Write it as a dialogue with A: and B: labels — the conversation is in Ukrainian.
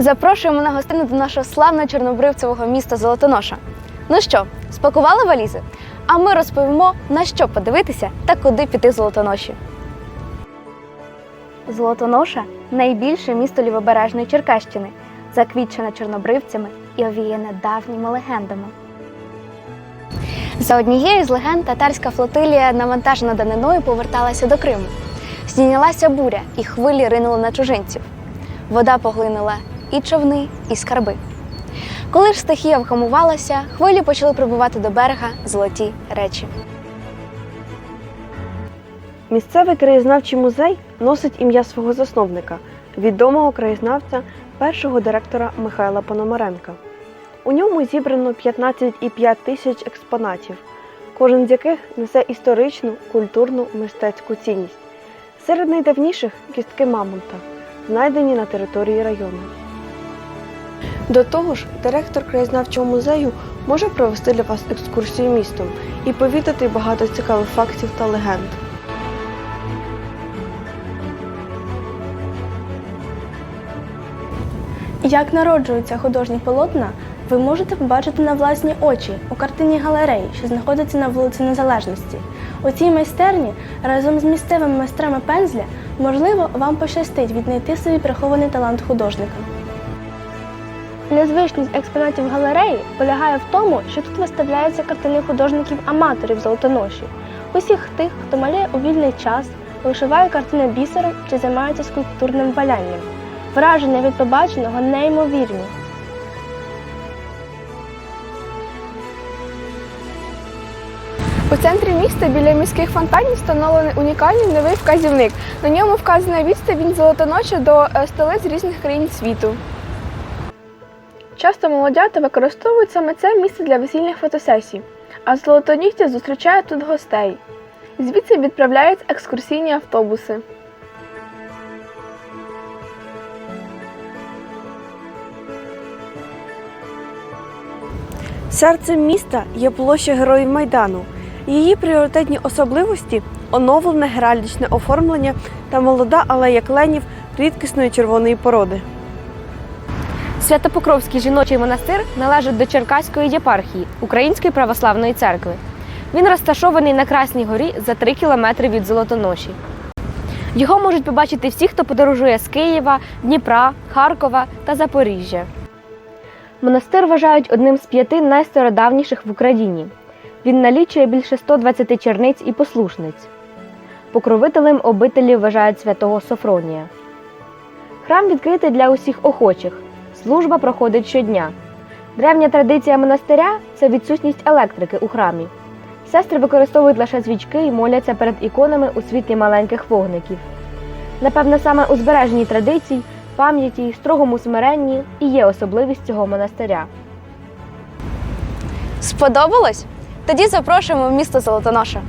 A: Запрошуємо на гостину до нашого славного чорнобривцевого міста Золотоноша. Ну що, спакували валізи? А ми розповімо, на що подивитися та куди піти в Золотоноші. Золотоноша найбільше місто лівобережної Черкащини, заквітчене чорнобривцями і овіяне давніми легендами. За однією з легенд татарська флотилія, навантажена даниною, поверталася до Криму. Здійнялася буря, і хвилі ринули на чужинців. Вода поглинула і човни, і скарби. Коли ж стихія вгамувалася, хвилі почали прибувати до берега золоті речі.
B: Місцевий краєзнавчий музей носить ім'я свого засновника, відомого краєзнавця, першого директора Михайла Пономаренка. У ньому зібрано 15,5 тисяч експонатів, кожен з яких несе історичну, культурну, мистецьку цінність. Серед найдавніших кістки мамонта, знайдені на території району. До того ж, директор краєзнавчого музею може провести для вас екскурсію містом і повідати багато цікавих фактів та легенд.
C: Як народжуються художні полотна, ви можете побачити на власні очі у картині галереї, що знаходиться на вулиці Незалежності. У цій майстерні разом з місцевими майстрами пензля можливо вам пощастить віднайти собі прихований талант художника. Незвичність експонатів галереї полягає в тому, що тут виставляються картини художників-аматорів золотоноші, усіх тих, хто малює у вільний час, вишиває картини бісером чи займається скульптурним валянням. Враження від побаченого неймовірні.
D: У центрі міста біля міських фонтанів встановлений унікальний новий вказівник. На ньому вказана відстань від золотоночі до е, столиць різних країн світу. Часто молодята використовують саме це місце для весільних фотосесій, а золотонігті зустрічають тут гостей. Звідси відправляють екскурсійні автобуси.
B: Серцем міста є площа Героїв Майдану. Її пріоритетні особливості оновлене геральдичне оформлення та молода алея кленів рідкісної червоної породи.
E: Святопокровський жіночий монастир належить до Черкаської єпархії Української православної церкви. Він розташований на Красній горі за 3 кілометри від Золотоноші. Його можуть побачити всі, хто подорожує з Києва, Дніпра, Харкова та Запоріжжя. Монастир вважають одним з п'яти найстародавніших в Україні. Він налічує більше 120 черниць і послушниць. Покровителем обителі вважають святого Софронія. Храм відкритий для усіх охочих. Служба проходить щодня. Древня традиція монастиря це відсутність електрики у храмі. Сестри використовують лише свічки і моляться перед іконами у світлі маленьких вогників. Напевне, саме у збереженні традицій, пам'яті, строгому смиренні і є особливість цього монастиря.
A: Сподобалось? Тоді запрошуємо в місто Золотоноша.